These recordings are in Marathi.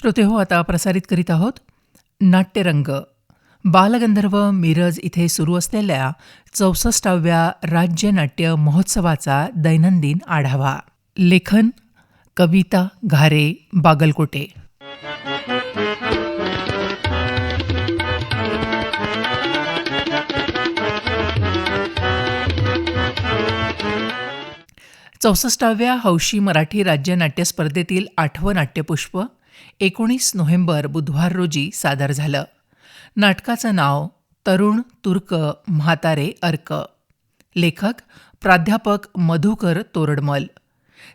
श्रोते हो आता प्रसारित करीत आहोत नाट्यरंग. बालगंधर्व मिरज इथे सुरू असलेल्या चौसष्टाव्या राज्य नाट्य महोत्सवाचा दैनंदिन आढावा. लेखन कविता घारे बागलकोटे. चौसष्टाव्या हौशी मराठी राज्य नाट्य स्पर्धेतील आठवं नाट्यपुष्प एकोणीस नोव्हेंबर बुधवार रोजी सादर झालं. नाटकाचं नाव तरुण तुर्क म्हातारे अर्क. लेखक प्राध्यापक मधुकर तोरडमल.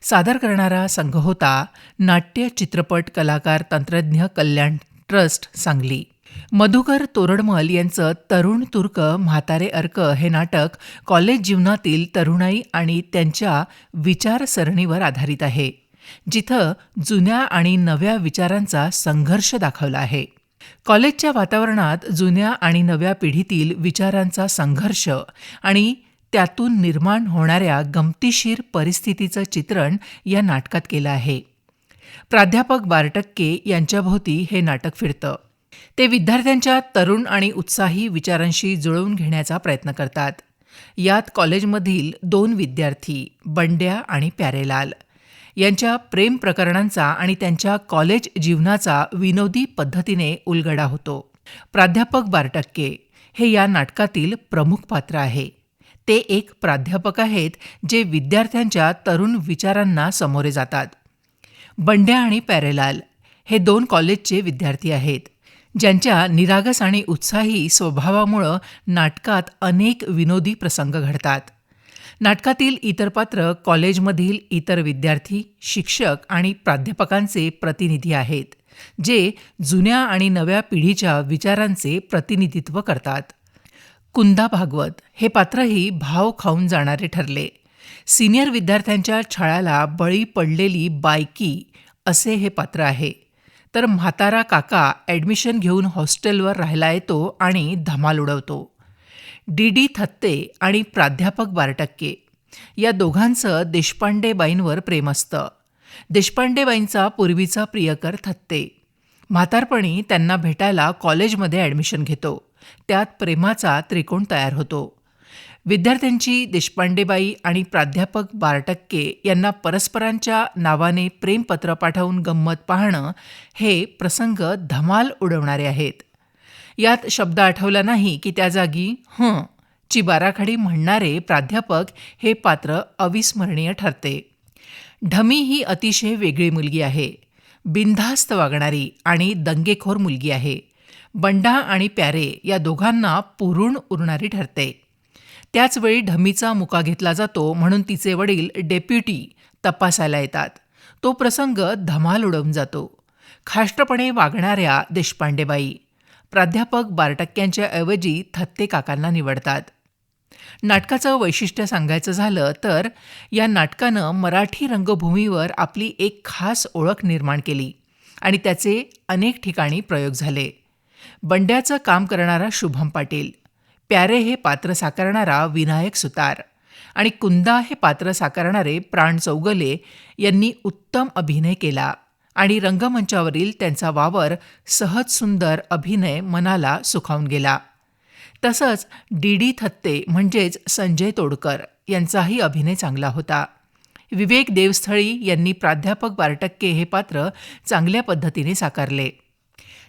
सादर करणारा संघ होता नाट्य चित्रपट कलाकार तंत्रज्ञ कल्याण ट्रस्ट सांगली. मधुकर तोरडमल यांचं तरुण तुर्क म्हातारे अर्क हे नाटक कॉलेज जीवनातील तरुणाई आणि त्यांच्या विचारसरणीवर आधारित आहे. जिथं जुन्या आणि नव्या विचारांचा संघर्ष दाखवला आहे. कॉलेजच्या वातावरणात जुन्या आणि नव्या पिढीतील विचारांचा संघर्ष आणि त्यातून निर्माण होणाऱ्या गमतीशीर परिस्थितीचं चित्रण या नाटकात केलं आहे. प्राध्यापक बारटक्के यांच्याभोवती हे नाटक फिरतं. ते विद्यार्थ्यांच्या तरुण आणि उत्साही विचारांशी जुळवून घेण्याचा प्रयत्न करतात. यात कॉलेजमधील दोन विद्यार्थी बंड्या आणि प्यारेलाल. यांच्या प्रेम प्रकरणांचा आणि त्यांच्या कॉलेज जीवनाचा विनोदी पद्धतीने उलगडा होतो. प्राध्यापक बारटक्के हे या नाटकातील प्रमुख पात्र आहे. ते एक प्राध्यापक आहेत जे विद्यार्थ्यांच्या तरुण विचारांना सामोरे जातात. बंड्या आणि पॅरेलाल हे दोन कॉलेजचे विद्यार्थी आहेत. ज्यांच्या निरागस आणि उत्साही स्वभावामुळं नाटकात अनेक विनोदी प्रसंग घडतात. नाटकातील इतर पात्र कॉलेजमधील इतर विद्यार्थी शिक्षक आणि प्राध्यापकांचे प्रतिनिधी आहेत जे जुन्या आणि नव्या पिढीच्या विचारांचे प्रतिनिधित्व करतात. कुंदा भागवत हे पात्रही भाव खाऊन जाणारे ठरले. सिनियर विद्यार्थ्यांच्या छळाला बळी पडलेली बायकी असे हे पात्र आहे. तर म्हातारा काका ॲडमिशन घेऊन हॉस्टेलवर राहायला येतो आणि धमाल उडवतो. डी डी थत्ते आणि प्राध्यापक बारटक्के. या दोघांचं देशपांडेबाईंवर प्रेम असतं. देशपांडेबाईंचा पूर्वीचा प्रियकर थत्ते. म्हातारपणी त्यांना भेटायला कॉलेजमध्ये ॲडमिशन घेतो. त्यात प्रेमाचा त्रिकोण तयार होतो. विद्यार्थ्यांची देशपांडेबाई आणि प्राध्यापक बारटक्के यांना परस्परांच्या नावाने प्रेमपत्र पाठवून गंमत पाहणं हे प्रसंग धमाल उडवणारे आहेत. यात शब्द आठवला नाही की त्या जागी हं ची बाराखडी म्हणणारे प्राध्यापक हे पात्र अविस्मरणीय ठरते. ढमी ही अतिशय वेगळी मुलगी आहे. बिनधास्त वागणारी आणि दंगेखोर मुलगी आहे. बंडा आणि प्यारे या दोघांना पुरून उरणारी ठरते. त्याचवेळी ढमीचा मुका घेतला जातो म्हणून तिचे वडील डेप्युटी तपासायला येतात. तो प्रसंग धमाल उडवून जातो. खाष्टपणे वागणाऱ्या देशपांडेबाई प्राध्यापक बारटक्क्यांच्या ऐवजी थत्ते काकांना निवडतात. नाटकाचं वैशिष्ट्य सांगायचं झालं तर या नाटकानं मराठी रंगभूमीवर आपली एक खास ओळख निर्माण केली आणि त्याचे अनेक ठिकाणी प्रयोग झाले. बंड्याचं काम करणारा शुभम पाटील प्यारे हे पात्र साकारणारा विनायक सुतार आणि कुंदा हे पात्र साकारणारे प्राण चौगले यांनी उत्तम अभिनय केला. आणि रंगमंचावरील त्यांचा वावर सहज सुंदर अभिनय मनाला सुखावून गेला. तसंच डी डी थत्ते म्हणजेच संजय तोडकर यांचाही अभिनय चांगला होता. विवेक देवस्थळी यांनी प्राध्यापक बारटक्के हे पात्र चांगल्या पद्धतीने साकारले.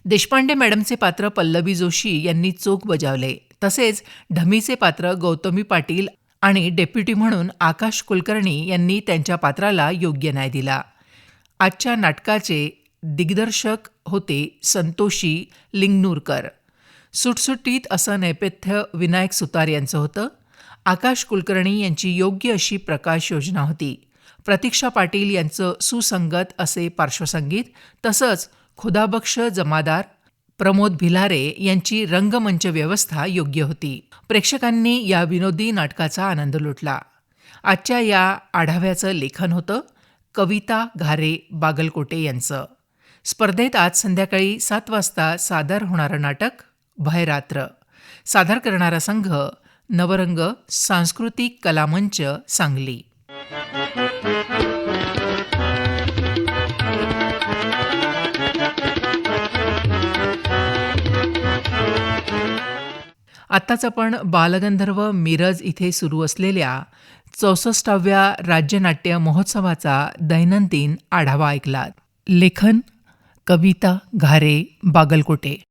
देशपांडे मॅडमचे पात्र पल्लवी जोशी यांनी चोख बजावले. तसेच ढमीचे पात्र गौतमी पाटील आणि डेप्युटी म्हणून आकाश कुलकर्णी यांनी त्यांच्या पात्राला योग्य न्याय दिला. आजच्या नाटकाचे दिग्दर्शक होते संतोषी लिंगनूरकर. सुटसुटीत असं नैपथ्य विनायक सुतार यांचं होतं. आकाश कुलकर्णी यांची योग्य अशी प्रकाश योजना होती. प्रतीक्षा पाटील यांचं सुसंगत असे पार्श्वसंगीत तसंच खुदाबक्ष जमादार प्रमोद भिलारे यांची रंगमंच व्यवस्था योग्य होती. प्रेक्षकांनी या विनोदी नाटकाचा आनंद लुटला. आजच्या या आढाव्याचं लेखन होतं. कविता घारे बागलकोटे यांचं. स्पर्धेत आज संध्याकाळी सात वाजता सादर होणारं नाटक भयरात्र. सादर करणारा संघ नवरंग सांस्कृतिक कलामंच सांगली. आत्ताच आपण बालगंधर्व मिरज इथे सुरू असलेल्या चौसष्टाव्या राज्यनाट्य महोत्सवाचा दैनंदिन आढावा ऐकलात. लेखन कविता घारे बागलकोटे.